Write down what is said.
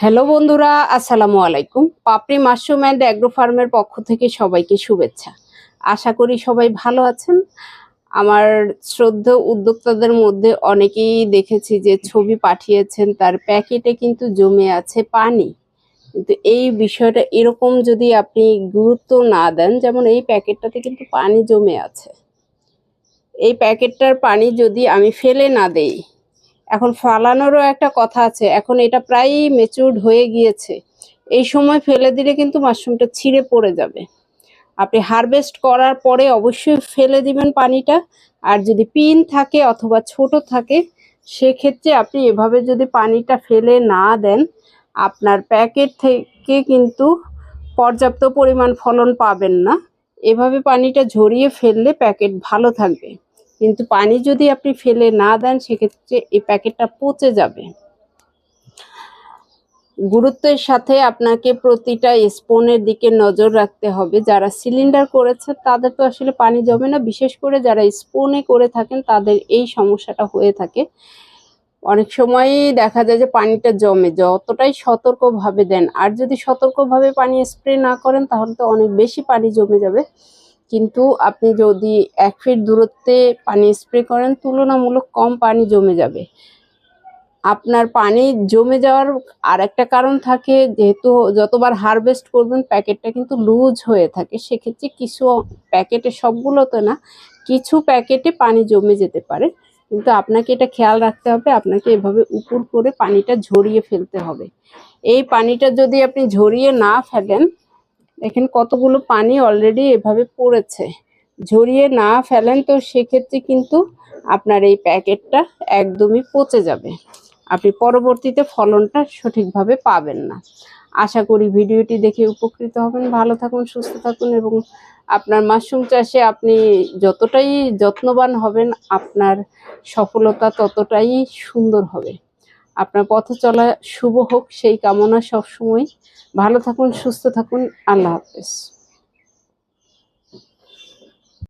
Hello বন্ধুরা, আসসালামু আলাইকুম। পাপড়ি মাশরুম অ্যান্ড অ্যাগ্রো ফার্মের পক্ষ থেকে সবাইকে শুভেচ্ছা। আশা করি সবাই ভালো আছেন। আমার শ্রদ্ধা উদ্যোক্তাদের মধ্যে অনেকেই দেখেছি যে ছবি পাঠিয়েছেন, তার প্যাকেটে কিন্তু জমে আছে পানি। কিন্তু এই বিষয়টা এরকম যদি আপনি গুরুত্ব না দেন, যেমন এই প্যাকেটটাতে কিন্তু পানি জমে আছে। এই প্যাকেটটার পানি যদি আমি ফেলে না দেই এখন ফালানোরও একটা কথা আছে। এখন এটা প্রায় মেচুরড হয়ে গিয়েছে। এই সময় ফেলে দিলে কিন্তু মাশরুমটা ছিঁড়ে পড়ে যাবে। আপনি হারভেস্ট করার পরে অবশ্যই ফেলে দিবেন পানিটা। আর যদি পিন থাকে অথবা ছোট থাকে, সেক্ষেত্রে আপনি এভাবে যদি পানিটা ফেলে না দেন, আপনার প্যাকেট থেকে কিন্তু পর্যাপ্ত পরিমাণ ফলন পাবেন না। এভাবে পানিটা ঝরিয়ে ফেললে প্যাকেট ভালো থাকবে। কিন্তু পানি যদি আপনি ফেলে না দেন, সেক্ষেত্রে এই প্যাকেটটা পচে যাবে। গুরুত্বের সাথে আপনাকে প্রতিটা স্পনের দিকে নজর রাখতে হবে। যারা সিলিন্ডার করেছে, তাদের তো আসলে পানি জমে না। বিশেষ করে যারা স্পনে করে থাকেন, তাদের এই সমস্যাটা হয়ে থাকে। অনেক সময়ই দেখা যায় যে পানিটা জমে, যতটাই সতর্কভাবে দেন। আর যদি সতর্কভাবে পানি স্প্রে না করেন, তাহলে তো অনেক বেশি পানি জমে যাবে। কিন্তু আপনি যদি এক ফিট দূরত্বে পানি স্প্রে করেন, তুলনামূলক কম পানি জমে যাবে। আপনার পানি জমে যাওয়ার আর একটা কারণ থাকে, যেহেতু যতবার হারভেস্ট করবেন, প্যাকেটটা কিন্তু লুজ হয়ে থাকে। সেক্ষেত্রে কিছু প্যাকেটে, সবগুলোতে না, কিছু প্যাকেটে পানি জমে যেতে পারে। কিন্তু আপনাকে এটা খেয়াল রাখতে হবে, আপনাকে এভাবে উপর করে পানিটা ঝরিয়ে ফেলতে হবে। এই পানিটা যদি আপনি ঝরিয়ে না ফেলেন দেখেন কতগুলো পানি অলরেডি এভাবে পড়েছে। ঝরিয়ে না ফেলেন তো সেক্ষেত্রে কিন্তু আপনার এই প্যাকেটটা একদমই পচে যাবে। আপনি পরবর্তীতে ফলনটা সঠিকভাবে পাবেন না। আশা করি ভিডিওটি দেখে উপকৃত হবেন। ভালো থাকুন, সুস্থ থাকুন এবং আপনার মাশরুম চাষে আপনি যতটাই যত্নবান হবেন, আপনার সফলতা ততটাই সুন্দর হবে। আপনার পথ চলা শুভ হোক সেই কামনা সবসময়। ভালো থাকুন সুস্থ থাকুন। আল্লাহ হাফেজ।